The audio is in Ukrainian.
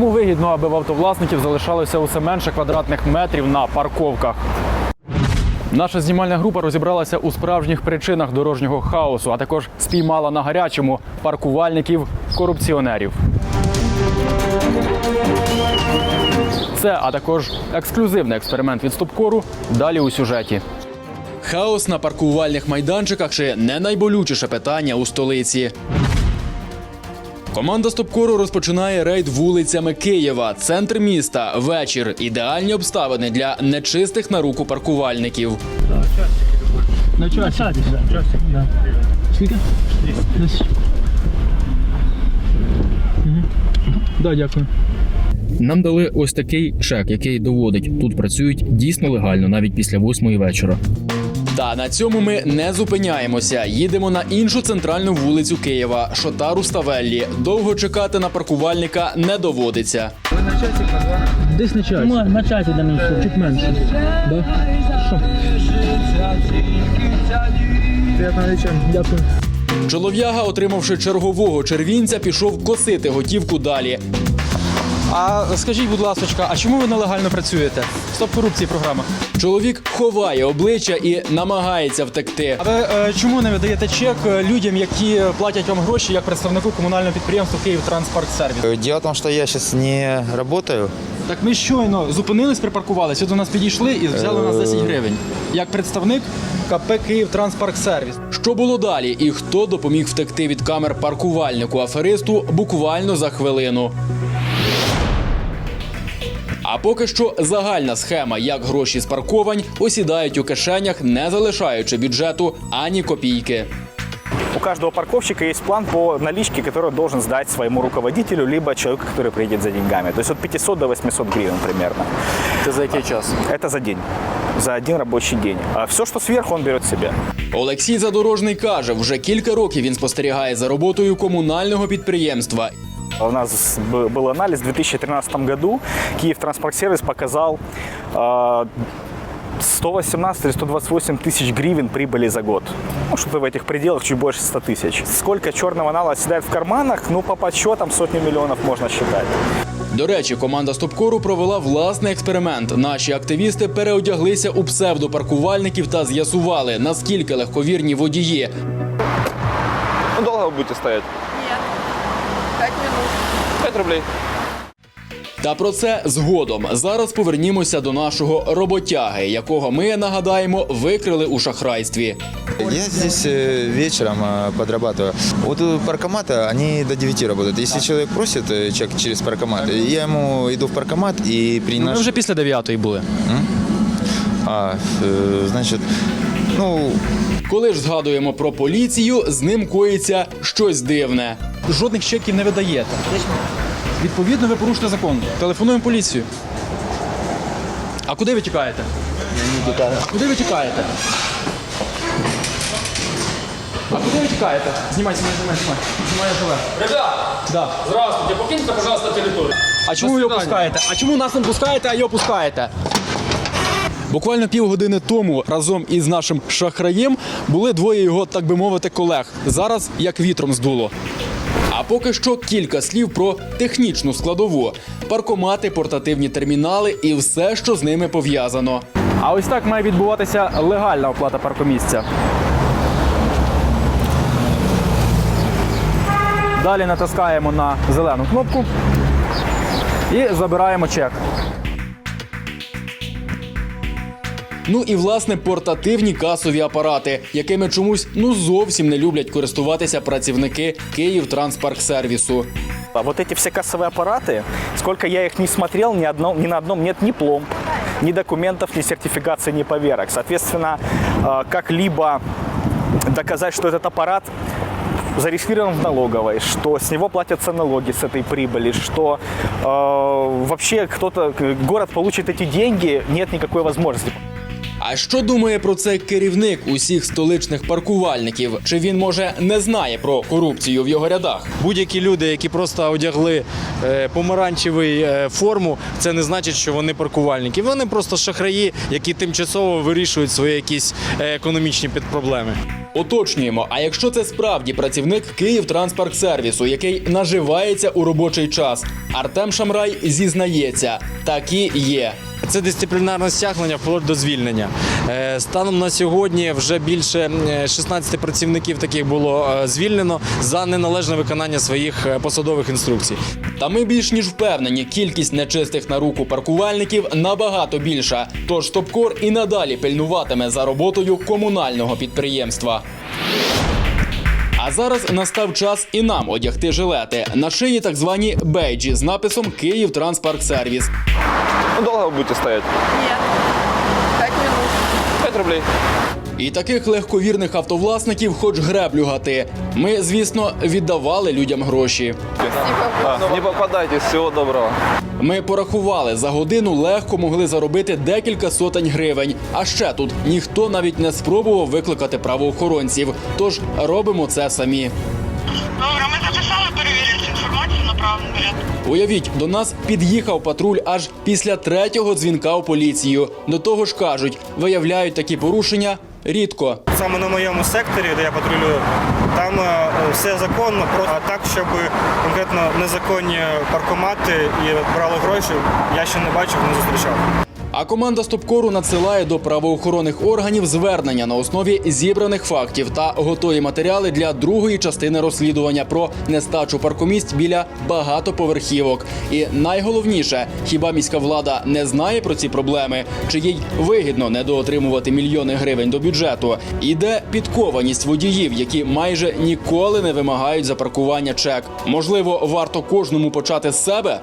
Тому вигідно, аби в автовласників залишалося усе менше квадратних метрів на парковках. Наша знімальна група розібралася у справжніх причинах дорожнього хаосу, а також спіймала на гарячому паркувальників корупціонерів. Це, а також ексклюзивний експеримент від Стопкору. Далі у сюжеті. Хаос на паркувальних майданчиках чи не найболючіше питання у столиці. Команда Стопкору розпочинає рейд вулицями Києва, центр міста, вечір. Ідеальні обставини для нечистих на руку паркувальників. На часі. На часі, да. Скільки? Да, дякую. Нам дали ось такий чек, який доводить, тут працюють дійсно легально, навіть після восьмої вечора. Та на цьому ми не зупиняємося. Їдемо на іншу центральну вулицю Києва Шотару Ставеллі. Довго чекати на паркувальника не доводиться. Десь на часі. Ну, на часі де мені Чуть менше. Да? Що? Приятного вечора. Дякую. Чолов'яга, отримавши чергового червінця, пішов косити готівку далі. А скажіть, будь ласка, а чому ви нелегально працюєте? Стоп корупції програма. Чоловік ховає обличчя і намагається втекти. А ви е, чому не видаєте чек е, людям, які платять вам гроші як представнику комунального підприємства Київ Сервіс? Дело в том, что я сейчас не работаю. Так ми щойно зупинились, припаркувалися, до нас підійшли і взяли у нас 10 гривень. Як представник КП Київ Сервіс. Що було далі, і хто допоміг втекти від камер паркувальнику аферисту буквально за хвилину. А поки що загальна схема, як гроші з парковань осідають у кишенях, не залишаючи бюджету ані копійки. У каждого парковщика есть план по наличке, который он должен сдать своему руководителю, либо человеку, который приедет за деньгами. То есть от 500 до 800 гривен примерно. Це за який час? Это за день, за один рабочий день. А все, что сверху, он берет себе. Олексій Задорожний каже, вже кілька років він спостерігає за роботою комунального підприємства. У нас б- был анализ в 2013 году. Киев Транспорт-сервис показал э, 118 или 128 тысяч гривен прибыли за год. Ну, что-то в этих пределах чуть больше 100 тысяч. Сколько черного нала оседает в карманах, ну, по подсчетам сотни миллионов можно считать. До речі, команда Стопкору провела власний експеримент. Наші активісти переодяглися у псевдопаркувальників та з'ясували, наскільки легковірні водії. Ну, долго вы будете стоять? Пять минут. 5 рублей. Та про це згодом. Зараз повернімося до нашого роботяги, якого ми нагадаємо викрили у шахрайстві. Я здесь э, вечером э, подрабатываю. Вот у паркомата они до 9 работают. Если человек просит э, чек через паркомат, я ему иду в паркомат и при Ми наш... вже після 9 були. А, э, значит, ну, Коли ж згадуємо про поліцію, з ним коїться щось дивне. Жодних чеків не видаєте. Відповідно, ви порушите закон. Телефонуємо поліцію. А куди ви тікаєте? Куди ви тікаєте? А куди ви тікаєте? Знімай, знімай, знімай, знімай. Знімай живе. Ребят, Да. здравствуйте, покиньте, пожалуйста, территорию. А чому ви його пускаєте? А чому нас не пускаєте, а його пускаєте? Буквально півгодини тому разом із нашим шахраєм були двоє його, так би мовити, колег. Зараз як вітром здуло. А поки що кілька слів про технічну складову: паркомати, портативні термінали і все, що з ними пов'язано. А ось так має відбуватися легальна оплата паркомісця. Далі натискаємо на зелену кнопку і забираємо чек. Ну і власне портативні касові апарати, якими чомусь ну зовсім не люблять користуватися працівники Київ сервісу. А вот эти все кассовые аппараты, сколько я их не смотрел, ни, одно, ни на одном нет ни пломб, ни документов, ни сертификации, ни поверок. Соответственно, э, как-либо доказать, что этот аппарат зарегистрирован в налоговой, что с него платятся налоги с этой прибыли, что э, вообще кто-то, город получит эти деньги, нет никакой возможности. А що думає про це керівник усіх столичних паркувальників? Чи він може не знає про корупцію в його рядах? Будь-які люди, які просто одягли е, помаранчевий е, форму, це не значить, що вони паркувальники. Вони просто шахраї, які тимчасово вирішують свої якісь е, економічні підпроблеми. Уточнюємо, а якщо це справді працівник Київ сервісу, який наживається у робочий час, Артем Шамрай зізнається, такі є. Це дисциплінарне стягнення вплоть до звільнення. Е, Станом на сьогодні вже більше е, 16 працівників таких було е, звільнено за неналежне виконання своїх е, посадових інструкцій. Та ми більш ніж впевнені, кількість нечистих на руку паркувальників набагато більша. Тож Стопкор і надалі пильнуватиме за роботою комунального підприємства. А зараз настав час і нам одягти жилети. На шиї так звані бейджі з написом Київ Сервіс. Ну, долго вы будете стоять? Нет. Пять минут. 5 рублей. І таких легковірних автовласників хоч греблю гати. Ми, звісно, віддавали людям гроші. Не попадайтесь, всего доброго. Ми порахували, за годину легко могли заробити декілька сотень гривень. А ще тут ніхто навіть не спробував викликати правоохоронців. Тож робимо це самі. Добре, ми записали, перевірили цю інформацію на правильний порядок. Уявіть, до нас під'їхав патруль аж після третього дзвінка в поліцію. До того ж кажуть, виявляють такі порушення рідко. Саме на моєму секторі, де я патрулюю, там е, все законно, а так, щоб конкретно незаконні паркомати і брали гроші, я ще не бачив, не зустрічав. А команда Стопкору надсилає до правоохоронних органів звернення на основі зібраних фактів та готові матеріали для другої частини розслідування про нестачу паркомісць біля багатоповерхівок. І найголовніше, хіба міська влада не знає про ці проблеми, чи їй вигідно недоотримувати мільйони гривень до бюджету? І де підкованість водіїв, які майже ніколи не вимагають за паркування чек? Можливо, варто кожному почати з себе?